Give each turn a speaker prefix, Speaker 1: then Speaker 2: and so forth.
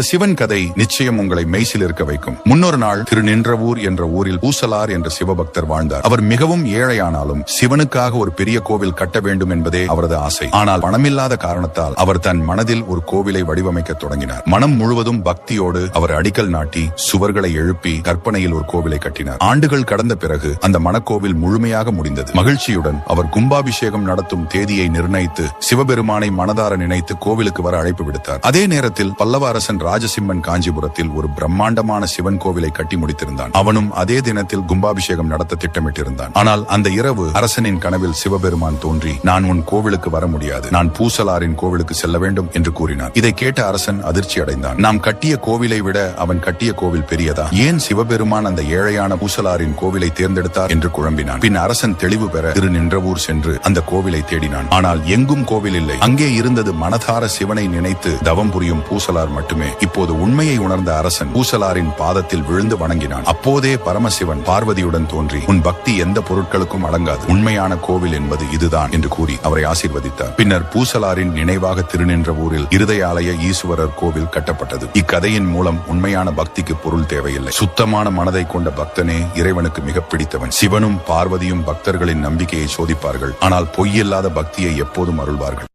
Speaker 1: இந்த சிவன் கதை நிச்சயம் உங்களை மெய்சில் இருக்க வைக்கும். முன்னொரு நாள் திருநின்றவூர் என்ற ஊரில் பூசலார் என்ற சிவபக்தர் வாழ்ந்தார். அவர் மிகவும் ஏழையானாலும் சிவனுக்காக ஒரு பெரிய கோவில் கட்ட வேண்டும் என்பதே அவரது ஆசை. ஆனால் பணமில்லாத காரணத்தால் அவர் தன் மனதில் ஒரு கோவிலை வடிவமைக்க தொடங்கினார். மனம் முழுவதும் பக்தியோடு அவர் அடிக்கல் நாட்டி சுவர்களை எழுப்பி கற்பனையில் ஒரு கோவிலை கட்டினார். ஆண்டுகள் கடந்த பிறகு அந்த மணக்கோவில் முழுமையாக முடிந்தது. மகிழ்ச்சியுடன் அவர் கும்பாபிஷேகம் நடத்தும் தேதியை நிர்ணயித்து சிவபெருமானை மனதார நினைத்து கோவிலுக்கு வர அழைப்பு விடுத்தார். அதே நேரத்தில் பல்லவ அரசன் ராஜசிம்மன் காஞ்சிபுரத்தில் ஒரு பிரம்மாண்டமான சிவன் கோவிலை கட்டி முடித்திருந்தான். அவனும் அதே தினத்தில் கும்பாபிஷேகம் நடத்த திட்டமிட்டிருந்தான். ஆனால் அந்த இரவு அரசனின் கனவில் சிவபெருமான் தோன்றி நான் உன் கோவிலுக்கு வர முடியாது. நான் பூசலாரின் கோவிலுக்கு செல்ல வேண்டும் என்று கூறினார் இதை கேட்ட அரசன் அதிர்ச்சி அடைந்தான். நாம் கட்டிய கோவிலை விட அவன் கட்டிய கோவில் பெரியதா? ஏன் சிவபெருமான் அந்த ஏழையான பூசலாரின் கோவிலை தேர்ந்தெடுத்தார்? என்று குழம்பினான். பின் அரசன் தெளிவு பெற திரு நின்றவூர் சென்று அந்த கோவிலை தேடினான். ஆனால் எங்கும் கோவில் இல்லை. அங்கே இருந்தது மனதார சிவனை நினைத்து தவம் புரியும் பூசலார் மட்டுமே. இப்போது உண்மையை உணர்ந்த அரசன் பூசலாரின் பாதத்தில் விழுந்து வணங்கினான். அப்போதே பரமசிவன் பார்வதியுடன் தோன்றி உன் பக்தி எந்த பொருட்களுக்கும் அடங்காது. உண்மையான கோவில் என்பது இதுதான் என்று கூறி அவரை ஆசீர்வதித்தார். பின்னர் பூசலாரின் நினைவாக திருநின்ற ஊரில் இருதயாலய ஈஸ்வரர் கோவில் கட்டப்பட்டது. இக்கதையின் மூலம் உண்மையான பக்திக்கு பொருள் தேவையில்லை. சுத்தமான மனதை கொண்ட பக்தனே இறைவனுக்கு மிக பிடித்தவன். சிவனும் பார்வதியும் பக்தர்களின் நம்பிக்கையை சோதிப்பார்கள். ஆனால் பொய்யில்லாத பக்தியை எப்போதும் அருள்வார்கள்.